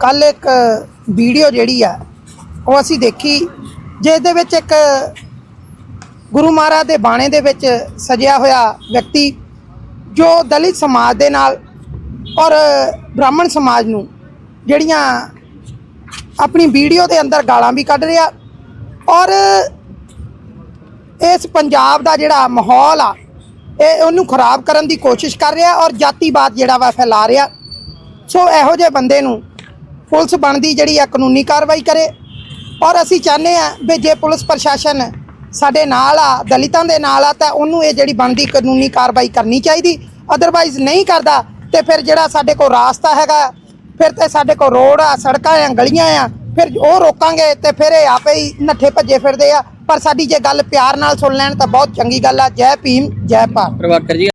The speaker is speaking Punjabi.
ਕੱਲ ਇੱਕ ਵੀਡੀਓ ਜਿਹੜੀ ਆ, ਉਹ ਅਸੀਂ ਦੇਖੀ ਜਿਸ ਦੇ ਵਿੱਚ ਇੱਕ ਗੁਰੂ ਮਹਾਰਾਜ ਦੇ ਬਾਣੇ ਦੇ ਵਿੱਚ ਸਜਿਆ ਹੋਇਆ ਵਿਅਕਤੀ, ਜੋ ਦਲਿਤ ਸਮਾਜ ਦੇ ਨਾਲ ਔਰ ਬ੍ਰਾਹਮਣ ਸਮਾਜ ਨੂੰ ਜਿਹੜੀਆਂ ਆਪਣੀ ਵੀਡੀਓ ਦੇ ਅੰਦਰ ਗਾਲਾਂ ਵੀ ਕੱਢ ਰਿਹਾ ਔਰ ਇਸ ਪੰਜਾਬ ਦਾ ਜਿਹੜਾ ਮਾਹੌਲ ਆ, ਇਹ ਉਹਨੂੰ ਖਰਾਬ ਕਰਨ ਦੀ ਕੋਸ਼ਿਸ਼ ਕਰ ਰਿਹਾ ਔਰ ਜਾਤੀਵਾਦ ਜਿਹੜਾ ਵਾ ਫੈਲਾ ਰਿਹਾ। ਸੋ ਇਹੋ ਜਿਹੇ ਬੰਦੇ ਨੂੰ ਪੁਲਿਸ ਬਣਦੀ ਜਿਹੜੀ ਆ ਕਾਨੂੰਨੀ ਕਾਰਵਾਈ ਕਰੇ। ਔਰ ਅਸੀਂ ਚਾਹੁੰਦੇ ਆ ਵੀ ਜੇ ਪੁਲਿਸ ਪ੍ਰਸ਼ਾਸਨ ਸਾਡੇ ਨਾਲ ਆ, ਦਲਿਤਾਂ ਦੇ ਨਾਲ ਆ, ਤਾਂ ਉਹਨੂੰ ਇਹ ਜਿਹੜੀ ਬਣਦੀ ਕਾਨੂੰਨੀ ਕਾਰਵਾਈ ਕਰਨੀ ਚਾਹੀਦੀ। ਅਦਰਵਾਈਜ਼ ਨਹੀਂ ਕਰਦਾ, ਤੇ ਫਿਰ ਜਿਹੜਾ ਸਾਡੇ ਕੋਲ ਰਾਸਤਾ ਹੈਗਾ, ਫਿਰ ਤੇ ਸਾਡੇ ਕੋਲ ਰੋਡ ਆ, ਸੜਕਾਂ ਆ, ਗਲੀਆਂ ਆ, ਫਿਰ ਉਹ ਰੋਕਾਂਗੇ ਤੇ ਫਿਰ ਇਹ ਆਪੇ ਹੀ ਨੱਠੇ ਭੱਜੇ ਫਿਰਦੇ ਆ। ਪਰ ਸਾਡੀ ਜੇ ਗੱਲ ਪਿਆਰ ਨਾਲ ਸੁਣ ਲੈਣ ਤਾਂ ਬਹੁਤ ਚੰਗੀ ਗੱਲ ਆ। ਜੈ ਭੀਮ, ਜੈ ਭਾਰਤ। ਪ੍ਰਭਾਕਰ ਜੀ